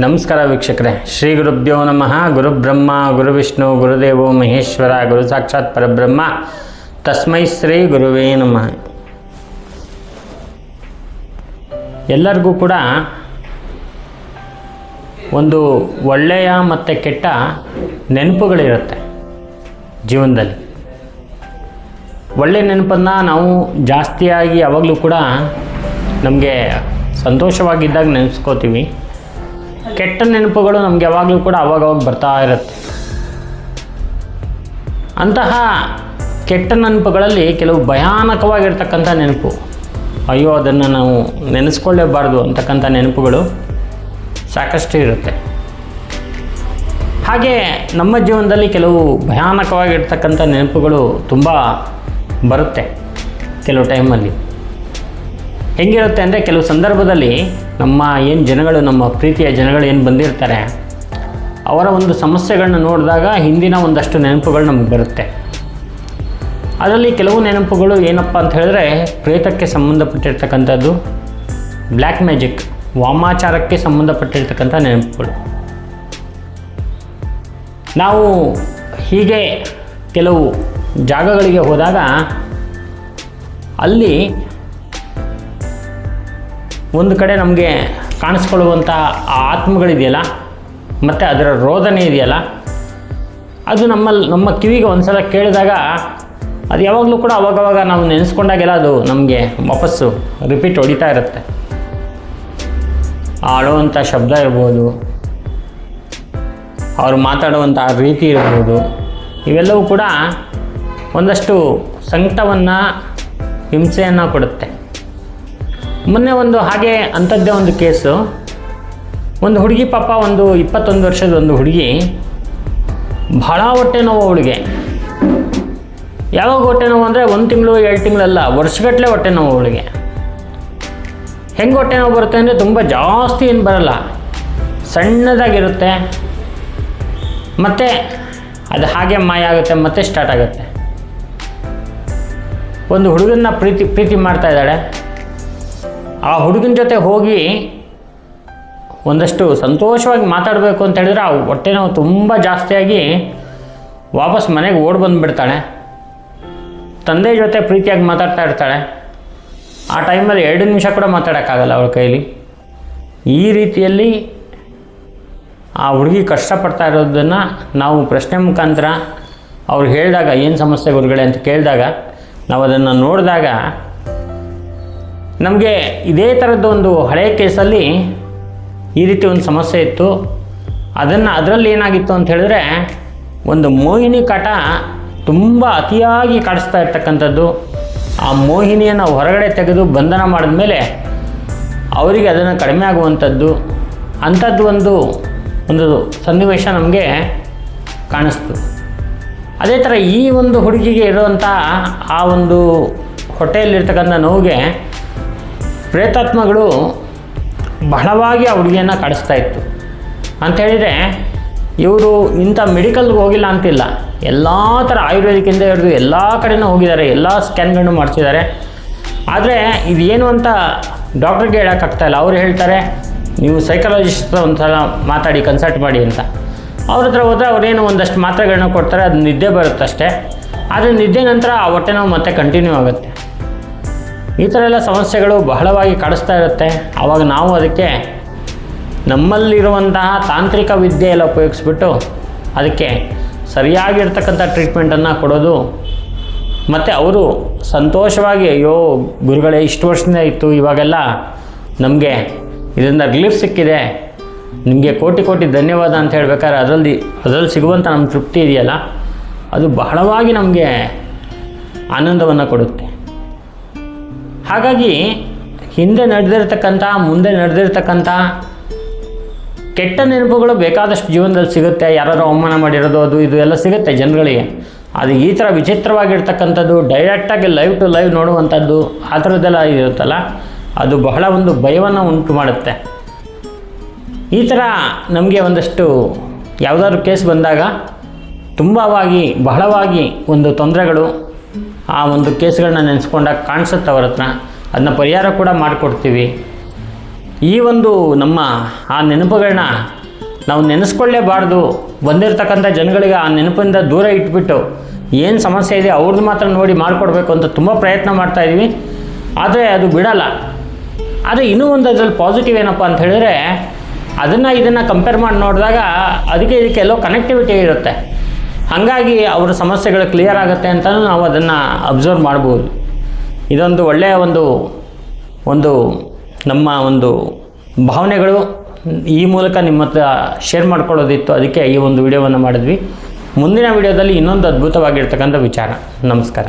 ನಮಸ್ಕಾರ ವೀಕ್ಷಕರೇ. ಶ್ರೀ ಗುರುಭ್ಯೋ ನಮಃ. ಗುರುಬ್ರಹ್ಮ ಗುರುವಿಷ್ಣು ಗುರುದೇವೋ ಮಹೇಶ್ವರ, ಗುರು ಸಾಕ್ಷಾತ್ ಪರಬ್ರಹ್ಮ. ತಸ್ಮೈ ಶ್ರೀ ಗುರುವೇ ನಮಃ. ಎಲ್ಲರಿಗೂ ಕೂಡ ಒಂದು ಒಳ್ಳೆಯ ಮತ್ತು ಕೆಟ್ಟ ನೆನಪುಗಳಿರುತ್ತೆ ಜೀವನದಲ್ಲಿ. ಒಳ್ಳೆಯ ನೆನಪನ್ನು ನಾವು ಜಾಸ್ತಿಯಾಗಿ ಯಾವಾಗಲೂ ಕೂಡ ನಮಗೆ ಸಂತೋಷವಾಗಿದ್ದಾಗ ನೆನೆಸ್ಕೋತೀವಿ. ಕೆಟ್ಟ ನೆನಪುಗಳು ನಮ್ಗೆ ಯಾವಾಗಲೂ ಕೂಡ ಅವಾಗವಾಗ ಬರ್ತಾ ಇರುತ್ತೆ. ಅಂತಹ ಕೆಟ್ಟ ನೆನಪುಗಳಲ್ಲಿ ಕೆಲವು ಭಯಾನಕವಾಗಿರ್ತಕ್ಕಂಥ ನೆನಪು. ಅಯ್ಯೋ, ಅದನ್ನು ನಾವು ನೆನೆಸ್ಕೊಳ್ಳೇಬಾರ್ದು ಅಂತಕ್ಕಂಥ ನೆನಪುಗಳು ಸಾಕಷ್ಟು ಇರುತ್ತೆ. ಹಾಗೆ ನಮ್ಮ ಜೀವನದಲ್ಲಿ ಕೆಲವು ಭಯಾನಕವಾಗಿರ್ತಕ್ಕಂಥ ನೆನಪುಗಳು ತುಂಬ ಬರುತ್ತೆ ಕೆಲವು ಟೈಮಲ್ಲಿ. ಹೆಂಗಿರುತ್ತೆ ಅಂದರೆ ಕೆಲವು ಸಂದರ್ಭದಲ್ಲಿ ನಮ್ಮ ಏನು ಜನಗಳು, ನಮ್ಮ ಪ್ರೀತಿಯ ಜನಗಳು ಏನು ಬಂದಿರ್ತಾರೆ, ಅವರ ಒಂದು ಸಮಸ್ಯೆಗಳನ್ನ ನೋಡಿದಾಗ ಹಿಂದಿನ ಒಂದಷ್ಟು ನೆನಪುಗಳು ನಮಗೆ ಬರುತ್ತೆ. ಅದರಲ್ಲಿ ಕೆಲವು ನೆನಪುಗಳು ಏನಪ್ಪ ಅಂತ ಹೇಳಿದ್ರೆ, ಪ್ರೇತಕ್ಕೆ ಸಂಬಂಧಪಟ್ಟಿರ್ತಕ್ಕಂಥದ್ದು, ಬ್ಲ್ಯಾಕ್ ಮ್ಯಾಜಿಕ್, ವಾಮಾಚಾರಕ್ಕೆ ಸಂಬಂಧಪಟ್ಟಿರ್ತಕ್ಕಂಥ ನೆನಪುಗಳು. ನಾವು ಹೀಗೆ ಕೆಲವು ಜಾಗಗಳಿಗೆ ಹೋದಾಗ ಅಲ್ಲಿ ಒಂದು ಕಡೆ ನಮಗೆ ಕಾಣಿಸ್ಕೊಳ್ಳುವಂಥ ಆ ಆತ್ಮಗಳಿದೆಯಲ್ಲ, ಮತ್ತು ಅದರ ರೋದನೆ ಇದೆಯಲ್ಲ, ಅದು ನಮ್ಮಲ್ಲಿ ನಮ್ಮ ಕಿವಿಗೆ ಒಂದು ಸಲ ಕೇಳಿದಾಗ ಅದು ಯಾವಾಗಲೂ ಕೂಡ ಅವಾಗವಾಗ ನಾವು ನೆನೆಸ್ಕೊಂಡಾಗೆಲ್ಲ ಅದು ನಮಗೆ ವಾಪಸ್ಸು ರಿಪೀಟ್ ಹೊಡಿತಾ ಇರುತ್ತೆ. ಆ ಶಬ್ದ ಇರ್ಬೋದು, ಅವರು ಮಾತಾಡುವಂಥ ರೀತಿ ಇರ್ಬೋದು, ಇವೆಲ್ಲವೂ ಕೂಡ ಒಂದಷ್ಟು ಸಂಕಟವನ್ನು, ಹಿಂಸೆಯನ್ನು ಕೊಡುತ್ತೆ. ಮೊನ್ನೆ ಒಂದು ಹಾಗೆ ಅಂಥದ್ದೇ ಒಂದು ಕೇಸು. ಒಂದು ಹುಡುಗಿ ಪಾಪ ಒಂದು ಇಪ್ಪತ್ತೊಂದು ವರ್ಷದ ಒಂದು ಹುಡುಗಿ ಭಾಳ ಹೊಟ್ಟೆ ನೋವು ಅವಳಿಗೆ. ಯಾವಾಗ ಹೊಟ್ಟೆ ನೋವು ಅಂದರೆ ಒಂದು ತಿಂಗಳು, ಎರಡು ತಿಂಗಳಲ್ಲ ವರ್ಷಗಟ್ಟಲೆ ಹೊಟ್ಟೆ ನೋವು ಅವಳಿಗೆ. ಹೆಂಗೆ ಹೊಟ್ಟೆ ನೋವು ಬರುತ್ತೆ ಅಂದರೆ ತುಂಬ ಜಾಸ್ತಿ ಏನು ಬರಲ್ಲ. ಸಣ್ಣದಾಗಿರುತ್ತೆ. ಮತ್ತು ಅದು ಹಾಗೆ ಮಾಯ ಆಗುತ್ತೆ, ಮತ್ತೆ ಸ್ಟಾರ್ಟ್ ಆಗುತ್ತೆ. ಒಂದು ಹುಡುಗನ್ನ ಪ್ರೀತಿ ಪ್ರೀತಿ ಮಾಡ್ತಾ ಇದ್ದಾಳೆ. ಆ ಹುಡುಗನ ಜೊತೆ ಹೋಗಿ ಒಂದಷ್ಟು ಸಂತೋಷವಾಗಿ ಮಾತಾಡಬೇಕು ಅಂತ ಹೇಳಿದ್ರೆ ಆ ಹೊಟ್ಟೆ ನೋವು ತುಂಬ ಜಾಸ್ತಿಯಾಗಿ ವಾಪಸ್ ಮನೆಗೆ ಓಡ್ ಬಂದುಬಿಡ್ತಾಳೆ. ತಂದೆ ಜೊತೆ ಪ್ರೀತಿಯಾಗಿ ಮಾತಾಡ್ತಾ ಇರ್ತಾಳೆ. ಆ ಟೈಮಲ್ಲಿ ಎರಡು ನಿಮಿಷ ಕೂಡ ಮಾತಾಡೋಕ್ಕಾಗಲ್ಲ ಅವಳ ಕೈಲಿ. ಈ ರೀತಿಯಲ್ಲಿ ಆ ಹುಡುಗಿ ಕಷ್ಟಪಡ್ತಾ ಇರೋದನ್ನು ನಾವು ಪ್ರಶ್ನೆ ಮುಖಾಂತರ ಅವ್ರು ಹೇಳಿದಾಗ ಏನು ಸಮಸ್ಯೆ ಗುರುಗಳೇ ಅಂತ ಕೇಳಿದಾಗ ನಾವು ಅದನ್ನು ನೋಡಿದಾಗ ನಮಗೆ ಇದೇ ಥರದ ಒಂದು ಹಳೆಯ ಕೇಸಲ್ಲಿ ಈ ರೀತಿ ಒಂದು ಸಮಸ್ಯೆ ಇತ್ತು. ಅದನ್ನು ಅದರಲ್ಲಿ ಏನಾಗಿತ್ತು ಅಂತ ಹೇಳಿದ್ರೆ, ಒಂದು ಮೋಹಿನಿ ಕಾಟ ತುಂಬ ಅತಿಯಾಗಿ ಕಾಡಿಸ್ತಾ ಇರ್ತಕ್ಕಂಥದ್ದು. ಆ ಮೋಹಿನಿಯನ್ನು ಹೊರಗಡೆ ತೆಗೆದು ಬಂಧನ ಮಾಡಿದ ಮೇಲೆ ಅವರಿಗೆ ಅದನ್ನು ಕಡಿಮೆ ಆಗುವಂಥದ್ದು, ಅಂಥದ್ದು ಒಂದು ಒಂದು ಸನ್ನಿವೇಶ ನಮಗೆ ಕಾಣಿಸ್ತು. ಅದೇ ಥರ ಈ ಒಂದು ಹುಡುಗಿಗೆ ಇರುವಂಥ ಆ ಒಂದು ಹೊಟ್ಟೆಯಲ್ಲಿರ್ತಕ್ಕಂಥ ನೋವಿಗೆ ಪ್ರೇತಾತ್ಮಗಳು ಬಹಳವಾಗಿ ಆ ಹುಡುಗಿಯನ್ನು ಕಾಡಿಸ್ತಾ ಇತ್ತು. ಅಂಥೇಳಿದರೆ ಇವರು ಇಂಥ ಮೆಡಿಕಲ್ಗೆ ಹೋಗಿಲ್ಲ ಅಂತಿಲ್ಲ. ಎಲ್ಲ ಥರ ಆಯುರ್ವೇದಿಕಿಂದ ಹಿಡಿದು ಎಲ್ಲ ಕಡೆನೂ ಹೋಗಿದ್ದಾರೆ, ಎಲ್ಲ ಸ್ಕ್ಯಾನ್ಗಳನ್ನು ಮಾಡಿಸಿದ್ದಾರೆ. ಆದರೆ ಇದೇನು ಅಂತ ಡಾಕ್ಟ್ರಿಗೆ ಹೇಳೋಕ್ಕಾಗ್ತಾಯಿಲ್ಲ ಅವ್ರು ಹೇಳ್ತಾರೆ, ನೀವು ಸೈಕಾಲಜಿಸ್ಟ್ ಒಂದು ಸಲ ಮಾತಾಡಿ ಕನ್ಸಲ್ಟ್ ಮಾಡಿ ಅಂತ. ಅವ್ರ ಹತ್ರ ಹೋದರೆ ಅವ್ರೇನು ಒಂದಷ್ಟು ಮಾತ್ರೆಗಳನ್ನ ಕೊಡ್ತಾರೆ, ಅದು ನಿದ್ದೆ ಬರುತ್ತಷ್ಟೇ. ಆದರೆ ನಿದ್ದೆ ನಂತರ ಆ ಹೊಟ್ಟೆ ನೋವು ಮತ್ತೆ ಕಂಟಿನ್ಯೂ ಆಗುತ್ತೆ. ಈ ಥರ ಎಲ್ಲ ಸಮಸ್ಯೆಗಳು ಬಹಳವಾಗಿ ಕಾಡಿಸ್ತಾ ಇರುತ್ತೆ. ಆವಾಗ ನಾವು ಅದಕ್ಕೆ ನಮ್ಮಲ್ಲಿರುವಂತಹ ತಾಂತ್ರಿಕ ವಿದ್ಯೆ ಎಲ್ಲ ಉಪಯೋಗಿಸ್ಬಿಟ್ಟು ಅದಕ್ಕೆ ಸರಿಯಾಗಿರ್ತಕ್ಕಂಥ ಟ್ರೀಟ್ಮೆಂಟನ್ನು ಕೊಡೋದು. ಮತ್ತು ಅವರು ಸಂತೋಷವಾಗಿ, ಅಯ್ಯೋ, ಗುರುಗಳೇ, ಇಷ್ಟು ವರ್ಷದಿಂದ ಇತ್ತು, ಇವಾಗೆಲ್ಲ ನಮಗೆ ಇದರಿಂದ ರಿಲೀಫ್ ಸಿಕ್ಕಿದೆ. ನಿಮಗೆ ಕೋಟಿ ಕೋಟಿ ಧನ್ಯವಾದ ಅಂತ ಹೇಳ್ಬೇಕಾದ್ರೆ ಅದರಲ್ಲಿ ಅದರಲ್ಲಿ ಸಿಗುವಂಥ ನಮ್ಮ ತೃಪ್ತಿ ಇದೆಯಲ್ಲ? ಅದು ಬಹಳವಾಗಿ ನಮಗೆ ಆನಂದವನ್ನು ಕೊಡುತ್ತೆ. ಹಾಗಾಗಿ ಹಿಂದೆ ನಡೆದಿರ್ತಕ್ಕಂಥ, ಮುಂದೆ ನಡೆದಿರ್ತಕ್ಕಂಥ ಕೆಟ್ಟ ನೆನಪುಗಳು ಬೇಕಾದಷ್ಟು ಜೀವನದಲ್ಲಿ ಸಿಗುತ್ತೆ. ಯಾರಾದ್ರು ಅವಮಾನ ಮಾಡಿರೋದು, ಅದು ಇದು ಎಲ್ಲ ಸಿಗುತ್ತೆ ಜನಗಳಿಗೆ. ಅದು ಈ ಥರ ವಿಚಿತ್ರವಾಗಿರ್ತಕ್ಕಂಥದ್ದು ಡೈರೆಕ್ಟಾಗಿ ಲೈವ್ ಟು ಲೈವ್ ನೋಡುವಂಥದ್ದು, ಆ ಥರದ್ದೆಲ್ಲ ಇರುತ್ತಲ್ಲ, ಅದು ಬಹಳ ಒಂದು ಭಯವನ್ನು ಉಂಟು ಮಾಡುತ್ತೆ. ಈ ಥರ ನಮಗೆ ಒಂದಷ್ಟು ಯಾವುದಾದ್ರು ಕೇಸ್ ಬಂದಾಗ ತುಂಬವಾಗಿ, ಬಹಳವಾಗಿ ಒಂದು ತೊಂದರೆಗಳು ಆ ಒಂದು ಕೇಸ್ಗಳನ್ನ ನೆನೆಸ್ಕೊಂಡಾಗ ಕಾಣಿಸುತ್ತೆ ಅವ್ರ ಹತ್ರ. ಅದನ್ನ ಪರಿಹಾರ ಕೂಡ ಮಾಡಿಕೊಡ್ತೀವಿ. ಈ ಒಂದು ನಮ್ಮ ಆ ನೆನಪುಗಳನ್ನ ನಾವು ನೆನೆಸ್ಕೊಳ್ಳೇಬಾರ್ದು. ಬಂದಿರತಕ್ಕಂಥ ಜನಗಳಿಗೆ ಆ ನೆನಪಿಂದ ದೂರ ಇಟ್ಬಿಟ್ಟು ಏನು ಸಮಸ್ಯೆ ಇದೆ ಅವ್ರದ್ದು ಮಾತ್ರ ನೋಡಿ ಮಾಡಿಕೊಡ್ಬೇಕು ಅಂತ ತುಂಬ ಪ್ರಯತ್ನ ಮಾಡ್ತಾ ಇದ್ದೀವಿ ಆದರೆ ಅದು ಬಿಡಲ್ಲ. ಆದರೆ ಇನ್ನೂ ಒಂದು ಅದರಲ್ಲಿ ಪಾಸಿಟಿವ್ ಏನಪ್ಪ ಅಂತ ಹೇಳಿದ್ರೆ, ಅದನ್ನು ಇದನ್ನು ಕಂಪೇರ್ ಮಾಡಿ ನೋಡಿದಾಗ ಅದಕ್ಕೆ ಇದಕ್ಕೆ ಎಲ್ಲೋ ಕನೆಕ್ಟಿವಿಟಿ ಇರುತ್ತೆ. ಹಾಗಾಗಿ ಅವರ ಸಮಸ್ಯೆಗಳು ಕ್ಲಿಯರ್ ಆಗುತ್ತೆ ಅಂತ ನಾವು ಅದನ್ನು ಅಬ್ಸರ್ವ್ ಮಾಡ್ಬೋದು. ಇದೊಂದು ಒಳ್ಳೆಯ ಒಂದು ಒಂದು ನಮ್ಮ ಒಂದು ಭಾವನೆಗಳು ಈ ಮೂಲಕ ನಿಮ್ಮ ಹತ್ರ ಶೇರ್ ಮಾಡ್ಕೊಳ್ಳೋದಿತ್ತು. ಅದಕ್ಕೆ ಈ ಒಂದು ವಿಡಿಯೋವನ್ನು ಮಾಡಿದ್ವಿ. ಮುಂದಿನ ವಿಡಿಯೋದಲ್ಲಿ ಇನ್ನೊಂದು ಅದ್ಭುತವಾಗಿರ್ತಕ್ಕಂಥ ವಿಚಾರ. ನಮಸ್ಕಾರ.